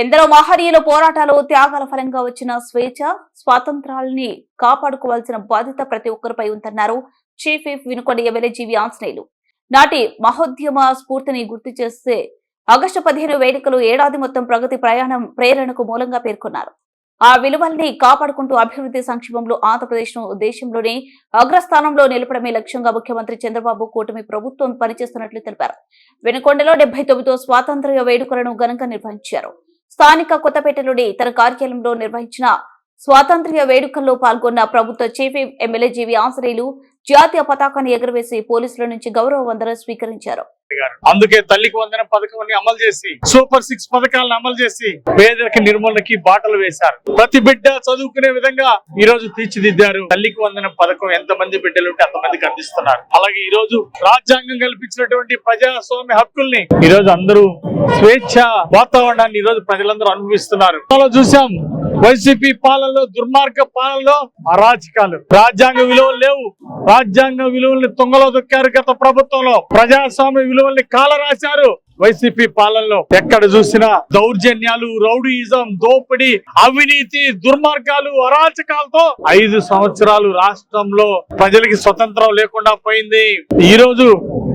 ఎందరో మహనీయుల పోరాటాలు త్యాగాల ఫలంగా వచ్చిన స్వేచ్ఛ స్వాతంత్రాలని కాపాడుకోవాల్సిన బాధ్యత ప్రతి ఒక్కరిపై ఉందన్నారు chief whip Vinukonda MLA GV Anjaneyulu. నాటి మహోద్యమ స్ఫూర్తిని గుర్తు చేస్తే ఆగస్టు పదిహేను వేడుకలు ఏడాది మొత్తం ప్రగతి ప్రయాణం ప్రేరణకు మూలంగా పేర్కొన్నారు. ఆ విలువల్ని కాపాడుకుంటూ అభివృద్ధి సంక్షేమంలో ఆంధ్రప్రదేశ్ను దేశంలోనే అగ్రస్థానంలో నిలపడమే లక్ష్యంగా ముఖ్యమంత్రి చంద్రబాబు కూటమి ప్రభుత్వం పనిచేస్తున్నట్లు తెలిపారు. వెనుకొండలో డెబ్బై తొమ్మిదో స్వాతంత్ర్య వేడుకలను ఘనంగా నిర్వహించారు. స్థానిక కొత్తపేటలోని తన కార్యాలయంలో నిర్వహించిన స్వాతంత్ర్య వేడుకల్లో పాల్గొన్న ప్రభుత్వ చీఫ్ ఎమ్మెల్యే జీవి ఆంజనేయులు జాతీయ పతాకాన్ని ఎగురవేసి పోలీసుల నుంచి గౌరవ వందన స్వీకరించారు. అందుకే తల్లికి వందన పథకాన్ని అమలు చేసి సూపర్ సిక్స్ పథకాలను అమలు చేసి పేదలకి నిర్మూలనకి బాటలు వేశారు. ప్రతి బిడ్డ చదువుకునే విధంగా ఈ రోజు తీర్చిదిద్దారు. తల్లికి వందన పథకం ఎంత మంది బిడ్డలు ఉంటే అంతమందికి అందిస్తున్నారు. అలాగే ఈ రోజు రాజ్యాంగం కల్పించినటువంటి ప్రజాస్వామ్య హక్కుల్ని ఈ రోజు అందరూ స్వేచ్ఛ వాతావరణాన్ని ఈ రోజు ప్రజలందరూ అనుభవిస్తున్నారు. చూసాం వైసీపీ పాలనలో దుర్మార్గ పాలనలో అరాచకాలు. రాజ్యాంగ విలువలు లేవు. రాజ్యాంగ విలువల్ని తుంగలో దొక్కారు గత ప్రభుత్వంలో. ప్రజాస్వామ్య విలువల్ని కాలరాశారు. వైసీపీ పాలనలో ఎక్కడ చూసినా దౌర్జన్యాలు రౌడీయిజం దోపిడీ అవినీతి దుర్మార్గాలు అరాచకాలతో ఐదు సంవత్సరాలు రాష్ట్రంలో ప్రజలకి స్వతంత్రం లేకుండా పోయింది. ఈ రోజు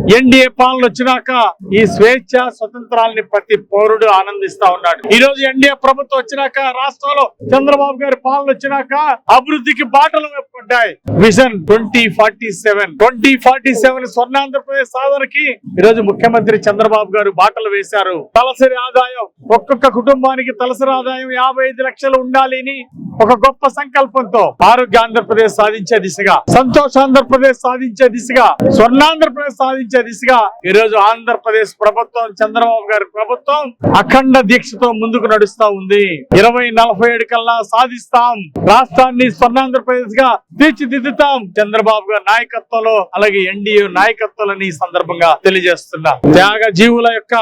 ఎన్డీఏ పాలన వచ్చినాక ఈ స్వేచ్ఛ స్వతంత్రాలని ప్రతి పౌరుడు ఆనందిస్తా ఉన్నాడు. ఈ రోజు ఎన్డీఏ ప్రభుత్వం వచ్చినాక రాష్ట్రంలో చంద్రబాబు గారి పాలన వచ్చినాక అభివృద్ధికి బాటలు పడ్డాయి vision twenty forty seven. Twenty forty seven Swarnandhra Pradesh సాధనకి ఈ రోజు ముఖ్యమంత్రి చంద్రబాబు గారు బాటలు వేశారు. తలసరి ఆదాయం ఒక్కొక్క కుటుంబానికి తలసరి ఆదాయం యాభై ఐదు లక్షలు ఉండాలి అని ఒక గొప్ప సంకల్పంతో ఆరోగ్య ఆంధ్రప్రదేశ్ సాధించే దిశగా సంతోష ఆంధ్రప్రదేశ్ సాధించే దిశగా స్వర్ణాంధ్రప్రదేశ్ సాధించే దిశగా ఈ రోజు ఆంధ్రప్రదేశ్ ప్రభుత్వం చంద్రబాబు గారి ప్రభుత్వం అఖండ దీక్షతో ముందుకు నడుస్తా ఉంది. ఇరవై నలభై ఏడు కల్లా సాధిస్తాం. రాష్ట్రాన్ని స్వర్ణాంధ్రప్రదేశ్గా తీర్చిదిద్దుతాం. చంద్రబాబు గారి నాయకత్వంలో అలాగే ఎన్డీఏ నాయకత్వాలని ఈ సందర్భంగా తెలియజేస్తున్నా. త్యాగ జీవుల యొక్క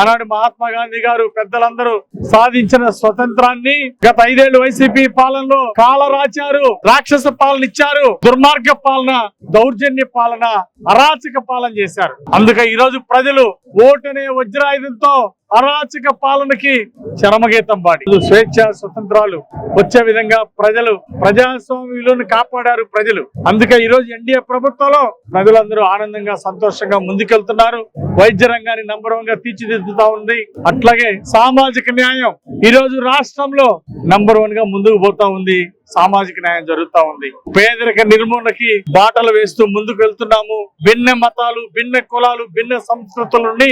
ఆనాడు మహాత్మా గాంధీ గారు పెద్దలందరూ సాధించిన స్వతంత్రాన్ని గత ఐదేళ్ళు వైసీపీ పాలనలో కాలరాచారు రాక్షస పాలన ఇచ్చారు. దుర్మార్గ పాలన దౌర్జన్య పాలన అరాచక పాలన చేశారు. అందుకే ఈ రోజు ప్రజలు ఓటనే వజ్రాయుధంతో అరాచక పాలనకి చరమగీతం పాడి స్వేచ్ఛ స్వతంత్రాలు వచ్చే విధంగా ప్రజలు ప్రజాస్వామ్య విలువను కాపాడారు ప్రజలు. అందుకే ఈ రోజు ఎన్డీఏ ప్రభుత్వంలో ప్రజలందరూ ఆనందంగా సంతోషంగా ముందుకెళ్తున్నారు. వైద్య రంగాన్ని నంబర్ వన్గా తీర్చిదిద్దుతా ఉంది. అట్లాగే సామాజిక న్యాయం ఈ రోజు రాష్ట్రంలో నంబర్ వన్గా ముందుకు పోతా ఉంది. సామాజిక న్యాయం జరుగుతా ఉంది. పేదరిక నిర్మూలనకి బాటలు వేస్తూ ముందుకు వెళ్తున్నాము భిన్న మతాలు భిన్న కులాలు భిన్న సంస్కృతుల నుండి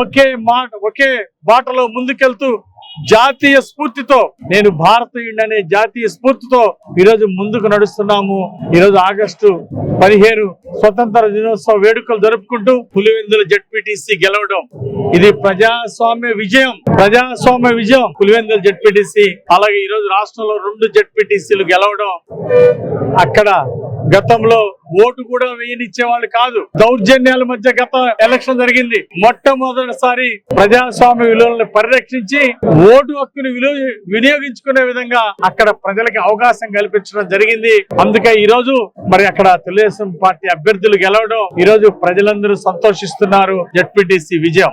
ఒకే మాట ఒకే బాటలో ముందుకెళ్తూ జాతీయ స్ఫూర్తితో నేను భారతీయుడు అనే జాతీయ స్ఫూర్తితో ఈరోజు ముందుకు నడుస్తున్నాము. ఈరోజు ఆగస్టు పదిహేను స్వతంత్ర దినోత్సవ వేడుకలు జరుపుకుంటూ పులివెందుల జడ్పీటీసీ గెలవడం. ఇది ప్రజాస్వామ్య విజయం ప్రజాస్వామ్య విజయం. పులివెందుల జడ్పీటీసీ అలాగే ఈ రోజు రాష్ట్రంలో రెండు జడ్పీటీసీలు గెలవడం. అక్కడ గతంలో ఓటు కూడా వేయనిచ్చే వాళ్ళు కాదు. దౌర్జన్యాల మధ్య గత ఎలక్షన్ జరిగింది. మొట్టమొదటిసారి ప్రజాస్వామ్య విలువలను పరిరక్షించి ఓటు హక్కును వినియోగించుకునే విధంగా అక్కడ ప్రజలకు అవకాశం కల్పించడం జరిగింది. అందుకే ఈ రోజు మరి అక్కడ తెలుగుదేశం పార్టీ అభ్యర్థులు గెలవడం ఈ రోజు ప్రజలందరూ సంతోషిస్తున్నారు. జడ్పీటీసీ విజయం.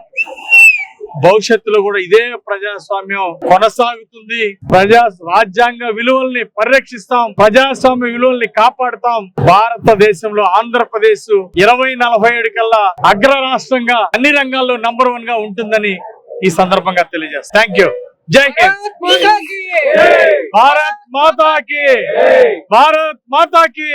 భవిష్యత్తులో కూడా ఇదే ప్రజాస్వామ్యం కొనసాగుతుంది. ప్రజా రాజ్యాంగ విలువల్ని పరిరక్షిస్తాం. ప్రజాస్వామ్య విలువల్ని కాపాడుతాం. భారతదేశంలో ఆంధ్రప్రదేశ్ ఇరవై నలభై ఏడు కల్లా అగ్ర రాష్ట్రంగా అన్ని రంగాల్లో నంబర్ వన్గా ఉంటుందని ఈ సందర్భంగా తెలియజేస్తాం. థ్యాంక్ యూ జై హింద్. భారత్ మాతాకి. భారత్ మాతాకి.